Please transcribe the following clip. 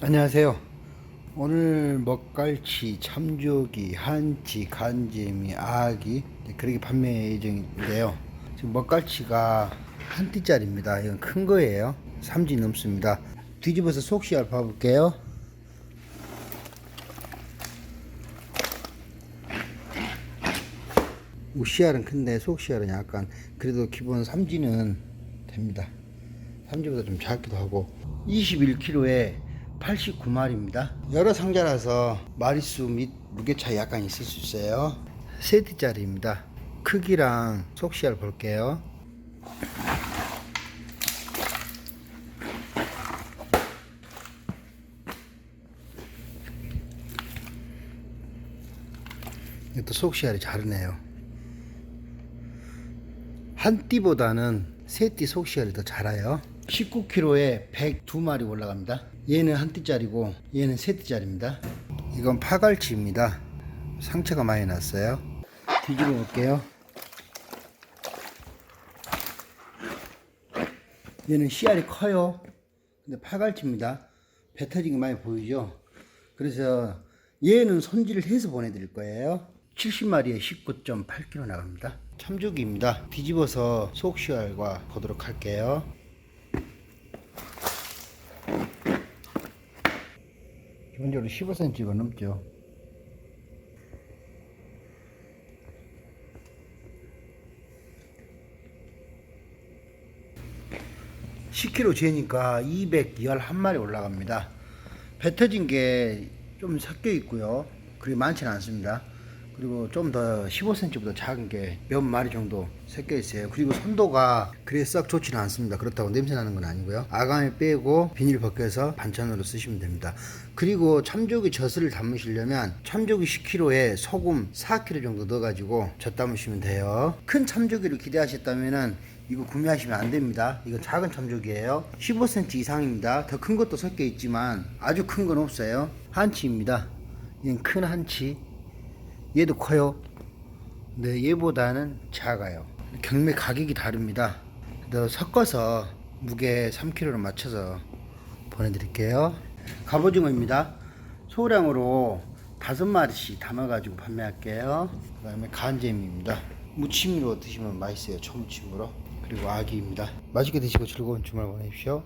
안녕하세요. 오늘 먹갈치, 참조기, 한치, 간재미, 아기 네, 그렇게 판매 예정인데요. 지금 먹갈치가 한 띠짜리입니다. 이건 큰 거예요. 3지 넘습니다. 뒤집어서 속시알 봐볼게요. 우씨알은 큰데 속씨알은 약간 그래도 기본 3지는 됩니다. 3지보다 좀 작기도 하고 21kg에 89마리입니다. 여러 상자라서 마리수 및 무게 차이 약간 있을 수 있어요. 세트짜리입니다. 크기랑 속시알 볼게요. 이것도 속시알이 다르네요. 한 띠보다는 세 띠 속시알이 더 자라요. 19kg에 102마리 올라갑니다. 얘는 한 띠짜리고 얘는 세 띠짜리입니다. 이건 파갈치입니다. 상처가 많이 났어요. 뒤집어 볼게요. 얘는 씨알이 커요. 근데 파갈치입니다. 배 터진 게 많이 보이죠? 그래서 얘는 손질을 해서 보내드릴 거예요. 70마리에 19.8kg 나갑니다. 참조기입니다. 뒤집어서 속시알과 보도록 할게요. 기본적으로 15cm가 넘죠. (10kg) 재니까 (211마리) 올라갑니다. 배 터진 게 좀 섞여 있고요. 그리 많지는 않습니다 그리고 좀 더 15cm보다 작은 게 몇 마리 정도 섞여 있어요. 그리고 선도가 그래 썩 좋지는 않습니다. 그렇다고 냄새 나는 건 아니고요. 아가미 빼고 비닐 벗겨서 반찬으로 쓰시면 됩니다. 그리고 참조기 젖을 담으시려면 참조기 10kg에 소금 4kg 정도 넣어가지고 젖 담으시면 돼요. 큰 참조기를 기대하셨다면은 이거 구매하시면 안 됩니다. 이건 작은 참조기예요. 15cm 이상입니다. 더 큰 것도 섞여 있지만 아주 큰 건 없어요. 한치입니다. 이건 큰 한치. 얘도 커요. 근데 얘보다는 작아요. 경매 가격이 다릅니다. 섞어서 무게 3kg로 맞춰서 보내드릴게요. 갑오징어입니다. 소량으로 다섯 마리씩 담아가지고 판매할게요. 그 다음에 간잼입니다. 무침으로 드시면 맛있어요. 초무침으로. 그리고 아기입니다. 맛있게 드시고 즐거운 주말 보내십시오.